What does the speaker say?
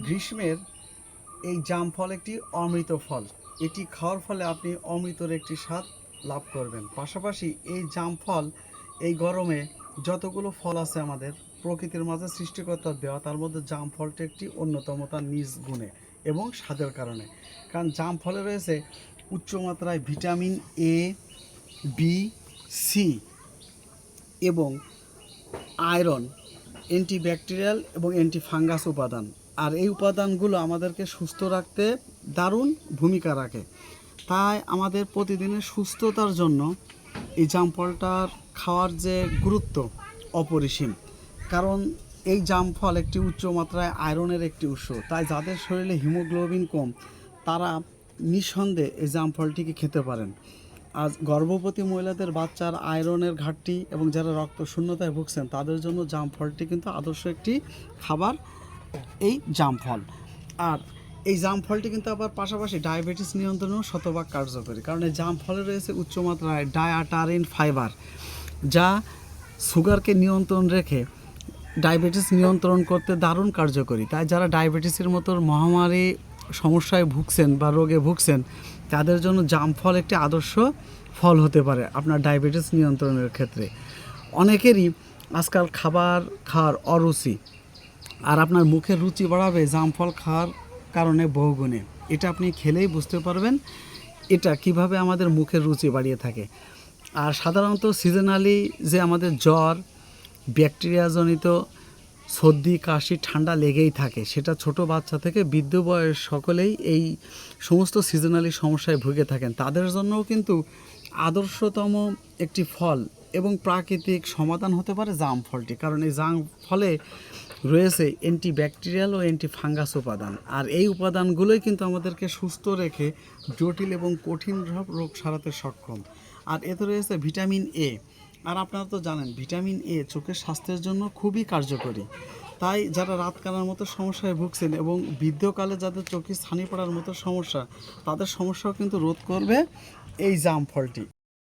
গ্রীষ্মের এই জাম ফল একটি অমৃত ফল। এটি খাওয়ার ফলে আপনি অমৃতর একটি স্বাদ লাভ করবেন। পাশাপাশি এই জাম ফল এই গরমে যতগুলো ফল আছে আমাদের, প্রকৃতির মাঝে সৃষ্টিকর্তার দেওয়া, তার মধ্যে জাম ফলটি একটি অন্যতম তার নিজ গুণে এবং স্বাদের কারণে। কারণ জাম ফলে রয়েছে উচ্চমাত্রায় ভিটামিন এ বি সি এবং আয়রন, অ্যান্টিব্যাকটেরিয়াল এবং অ্যান্টিফাঙ্গাস উপাদান। আর এই উপাদানগুলো আমাদেরকে সুস্থ রাখতে দারুণ ভূমিকা রাখে। তাই আমাদের প্রতিদিনের সুস্থতার জন্য এই জামফলটার খাওয়ার যে গুরুত্ব অপরিসীম। কারণ এই জাম ফল একটি উচ্চ মাত্রায় আয়রনের একটি উৎস। তাই যাদের শরীরে হিমোগ্লোবিন কম, তারা নিঃসন্দেহে এই জাম ফলটিকে খেতে পারেন। আজ গর্ভবতী মহিলাদের বাচ্চার আয়রনের ঘাটতি এবং যারা রক্ত শূন্যতায় ভুগছেন, তাদের জন্য জাম ফলটি কিন্তু আদর্শ একটি খাবার। এই জাম ফল। আর এই জাম ফলটি কিন্তু আবার পাশাপাশি ডায়াবেটিস নিয়ন্ত্রণেও শতভাগ কার্যকরী। কারণ এই জাম ফলে রয়েছে উচ্চমাত্রায় ডায়াটারিন ফাইবার, যা সুগারকে নিয়ন্ত্রণ রেখে ডায়াবেটিস নিয়ন্ত্রণ করতে দারুণ কার্যকরী। তাই যারা ডায়াবেটিসের মতো মহামারী সমস্যায় ভুগছেন বা রোগে ভুগছেন, তাদের জন্য জাম ফল একটি আদর্শ ফল হতে পারে আপনার ডায়াবেটিস নিয়ন্ত্রণের ক্ষেত্রে। অনেকেরই আজকাল খাবার খাওয়ার অরুচি আর আপনার মুখের রুচি বাড়াবে জাম ফল খাওয়ার কারণে বহুগুণে। এটা আপনি খেলেই বুঝতে পারবেন এটা কীভাবে আমাদের মুখের রুচি বাড়িয়ে থাকে। আর সাধারণত সিজনালি যে আমাদের জ্বর, ব্যাকটেরিয়াজনিত সর্দি, কাশি, ঠান্ডা লেগেই থাকে। সেটা ছোট বাচ্চা থেকে বৃদ্ধ বয়স সকলেই এই সমস্ত সিজনালি সমস্যায় ভুগে থাকেন। তাদের জন্যও কিন্তু আদর্শতম একটি ফল এবং প্রাকৃতিক সমাধান হতে পারে জাম ফলটি কারণ এই জাম ফলে রয়েছে অ্যান্টিব্যাকটেরিয়াল ও অ্যান্টি ফাঙ্গাস উপাদান। আর এই উপাদানগুলোই কিন্তু আমাদেরকে সুস্থ রেখে জটিল এবং কঠিন রোগ সারাতে সক্ষম। আর এতে রয়েছে ভিটামিন এ আর আপনারা তো জানেন ভিটামিন এ চোখের স্বাস্থ্যের জন্য খুবই কার্যকরী। তাই যারা রাত কানার মতো সমস্যায় ভুগছেন এবং বৃদ্ধকালে যাদের চোখে ছানি পড়ার মতো সমস্যা, তাদের সমস্যাও কিন্তু রোধ করবে এই জাম ফলটি